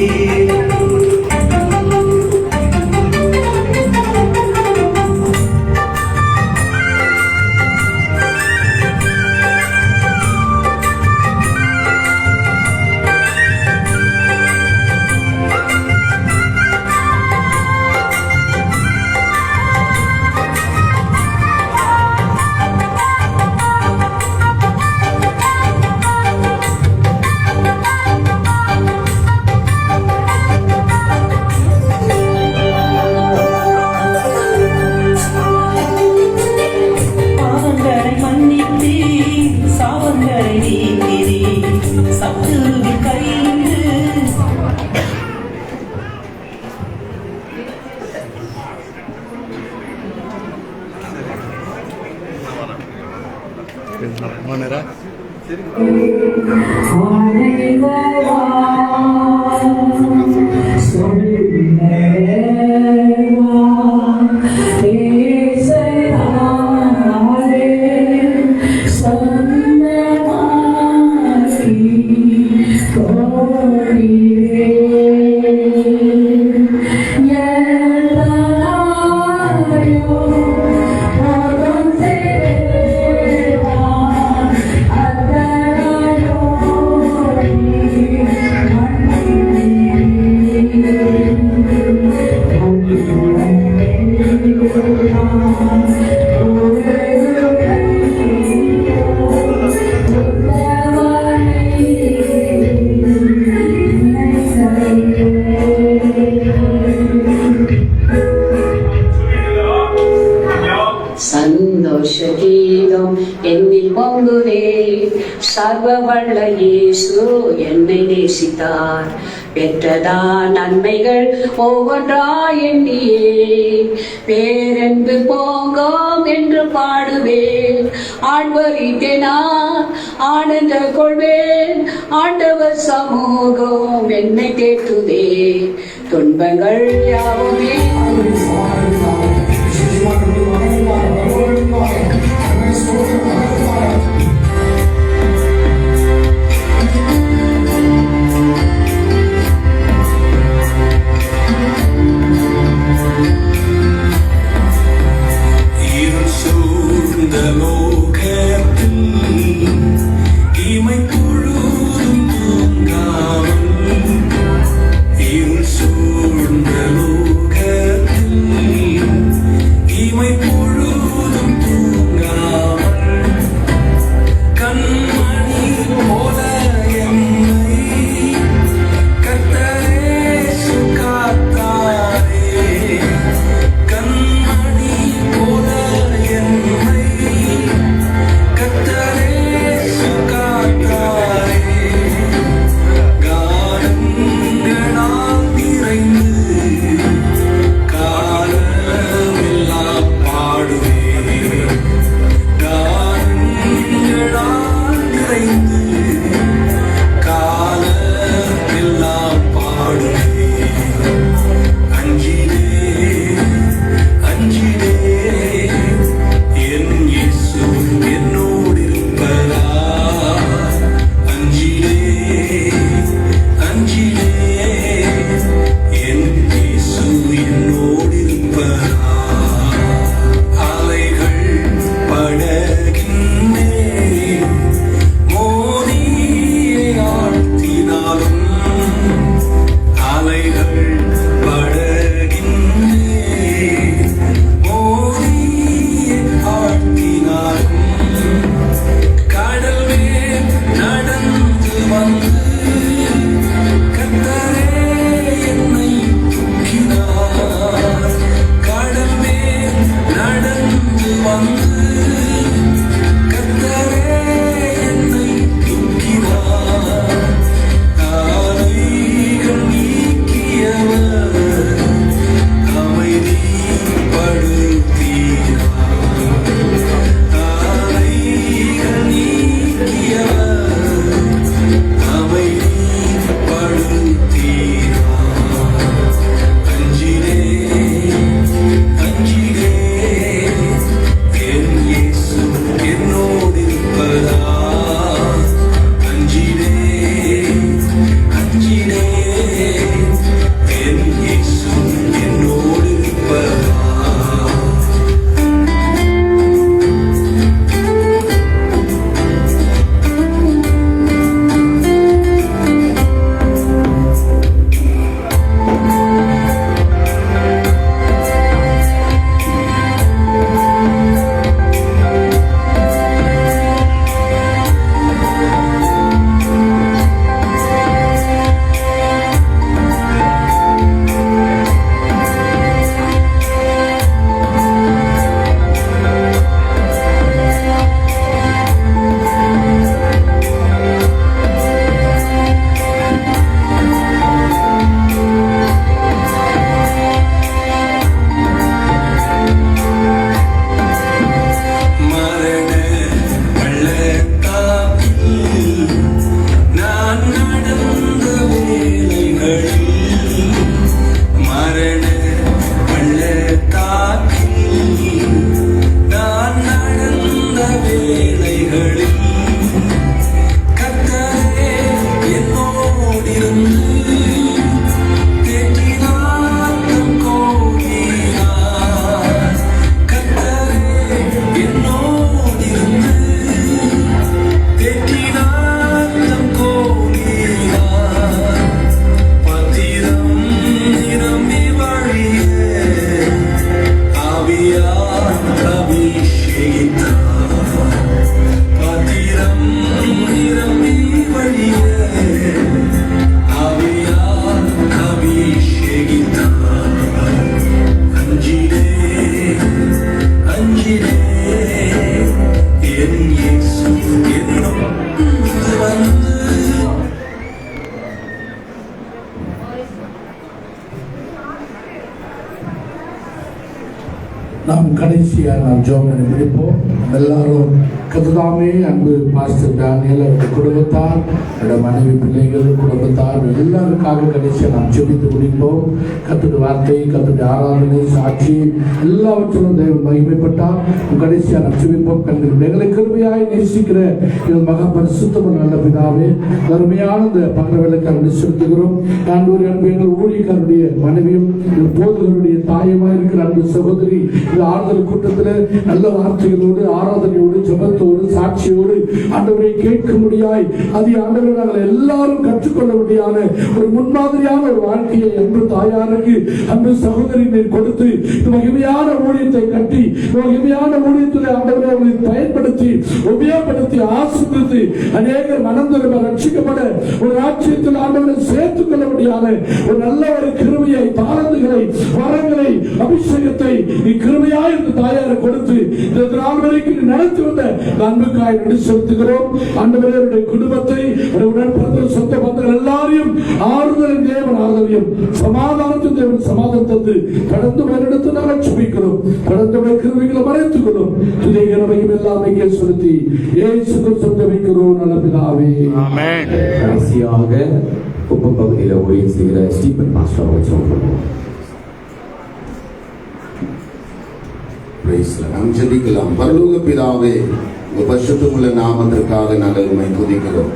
你 வல்ல இயேசு என்னை நேசித்தார். பெற்றதா நன்மைகள் ஒவ்வொன்றா எண்ணியே பேரன்பு போங்கோம் என்று பாடுவேன். ஆழ்வரித்தேனா ஆனந்த கொள்வேன். ஆண்டவர் சமூகம் என்னை தேற்றுதே. துன்பங்கள் யாவுமே இருள் நாம் கடைசியாக நாம் ஜோம் நினைப்போம் எல்லாரும் கதுதாமே அன்பு பாஸ்டர் டேனியல் அவருடைய குடும்பத்தார் அவருடைய மனைவி பிள்ளைகள் குடும்பத்தார் எல்லாருக்காக கடைசியாக நாம் செபித்து முடிப்போம். கத்துடைய வார்த்தை கத்துடைய ஆராதனை சாட்சி எல்லாவற்றிலும் தேவன் மகிமைப்பட்டால் கடைசியாக நாம் செபிப்போம் கண்கள் எங்களை கிருமையாய் நேசிக்கிற எங்கள் பரிசுத்தம் நல்ல பிதாவே அருமையான இந்த பகலவேலைக்கு அன்பு செலுத்துகிறோம் நான் ஒரு அன்பு எங்கள் ஊழியக்காரருடைய மனைவியும் போதுகளுடைய தாயமாக இருக்கிற அன்பு சகோதரி இந்த ஆறுதல் கூட்டத்தில் நல்ல வார்த்தைகளோடு ஆராதனையோடு ஜெபத்தோடு சாட்சியோடு ஆண்டவரை கேட்க முடியாய் அது ஆண்டவரை நாங்கள் எல்லாரும் கற்றுக்கொள்ள முடியாத ஒரு முன்மாதிரியான ஒரு வாழ்க்கையை அன்பு தாயாருக்கு அன்று சகோதரி நீர் கொடுத்து மகிமையான ஊழியத்தை கட்டி மகிமையான ஊழியத்தில் ஆண்டவரை அவர்களை பயன்படுத்தி உபயோகப்படுத்தி ஆசிர்வதித்து அநேகர் மனம் திரும்ப ரட்சிக்கப்பட ஒரு ராட்சியத்தில் ஆண்டவரை சேர்த்துக் கொள்ள முடியாத ஒரு நல்ல ஒரு கிருமையை தாளந்துகளை வரங்களை அபிஷேகத்தை நீ கிருமையாய் இந்த தாயாரை கொடுத்து இந்த நாள் நடத்தி வந்த அன்புக்காய் நடி செலுத்துகிறோம். ஆண்டவரே அவருடைய குடும்பத்தை அவருடைய உடன் பிறந்த சொந்த பந்தங்கள் எல்லாரையும் ஆறுதலின் தேவன் ஆறுதலையும் சமாதானத்தின் தேவன் சமாதானம் தந்து கடந்து வருடத்து நாங்கள் சுபிக்கிறோம் கடந்த கிருமிகளை மறைத்துக் கொள்ளும். துதை கிழமையும் எல்லாம் இங்கே செலுத்தி ஏசு சொந்த வைக்கிறோம் நல்ல பிதாவே. கடைசியாக உப்பு பகுதியில் ஊழியம் செய்கிற ஸ்டீபன் மாஸ்டர் வச்சு நாம் ஜெபிக்கலாம். பரலோக பிதாவே உங்க பரிசுத்தமுள்ள நாமத்திற்காக நாங்கள் உண்மை துதிக்கிறோம்.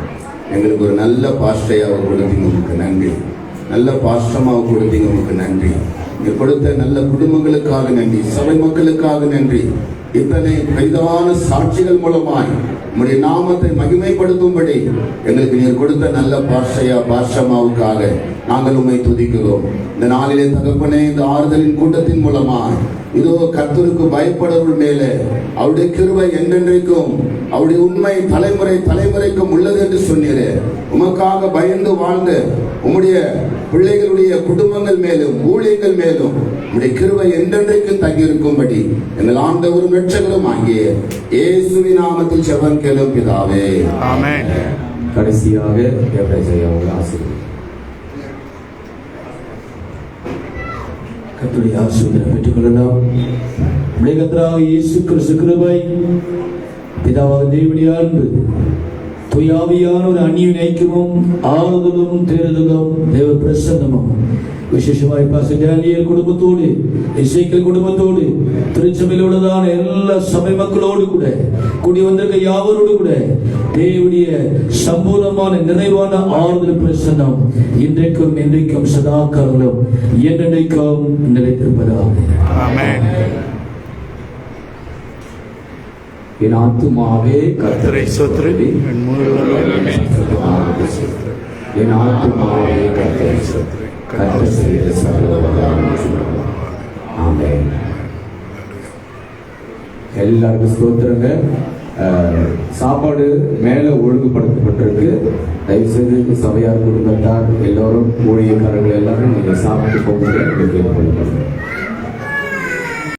எங்களுக்கு ஒரு நல்ல பாஸ்டையாக கொடுத்தீங்க. உங்களுக்கு நன்றி. நல்ல பாஸ்டமாக கொடுத்தீங்க. உங்களுக்கு நன்றி. நீங்க கொடுத்த நல்ல குடும்பங்களுக்காக நன்றி. சபை மக்களுக்காக நன்றி. இத்தனை பெரிதான சாட்சிகள் மூலமாய் உங்களுடைய நாமத்தை மகிமைப்படுத்தும்படி எங்களுக்கு நீர் கொடுத்த நல்ல பாஷையா பாஷமாவுக்காக நாங்கள் உண்மை துதிக்கிறோம். இந்த நாளிலே தகப்பனே இந்த ஆறுதலின் கூட்டத்தின் மூலமாய் இதோ கர்த்தருக்கு பயப்படுறவர்கள் மேலே அவருடைய கிருபை என்றென்றைக்கும் அவருடைய உண்மை தலைமுறை தலைமுறைக்கும் உள்ளது என்று சொன்னீரே. உமக்காக பயந்து வாழ்ந்து உம்முடைய பிள்ளைகளுடைய குடும்பங்கள் மேலும் ஊழியங்கள் மேலும் உம்முடைய கிருபை என்றென்றைக்கும் தங்கியிருக்கும்படி எங்கள் ஆண்டவரும் ரட்சகரும் ஆகிய இயேசுவின் நாமத்தில் செவன் கேளும் பிதாவே. கடைசியாக ஆசிரியர் கத்துடைய ஆசிரியரை பெற்றுக்கொள்ளலாம் விளைகத்தராக இயேசு கிறிஸ்து கிருபை பிதாவாக தேவனுடைய அன்பு துயாவியான ஒரு அந்நியின் ஐக்கியமும் ஆறுதலும் தேர்தலும் தேவ பிரசன்னமும் விசேஷமாய் பாச டேனியல் குடும்பத்தோடு இசைக்கல் குடும்பத்தோடு திருச்சபையில் உள்ளதான எல்லா சபை மக்களோடு கூட கூடி வந்திருக்க யாவரோடு கூட தேவனுடைய சம்பூர்ணமான நிறைவான ஆறுதல் பிரசன்னம் இன்றைக்கும் இன்றைக்கும் சதா காலம் என்றென்றைக்கும் நிலைத்திருப்பதாக என் ஆத்துமாவே கர்த்தரை சொத்துரி என் ஆத்துமாவே கர்த்தரை சொத்துரி கர்த்தர் செய்த சகல எல்லாருக்கும் ஸ்தோத்திரங்க. சாப்பாடு மேலே ஒழுங்குபடுத்தப்பட்டிருக்கு. தயவுசெய்து சபையார் குடும்பத்தார் எல்லோரும் ஊழியக்காரர்கள் எல்லாரும் நீங்கள் சாப்பிட்டு போகும்போது கேட்டுக்கொள்ளணும்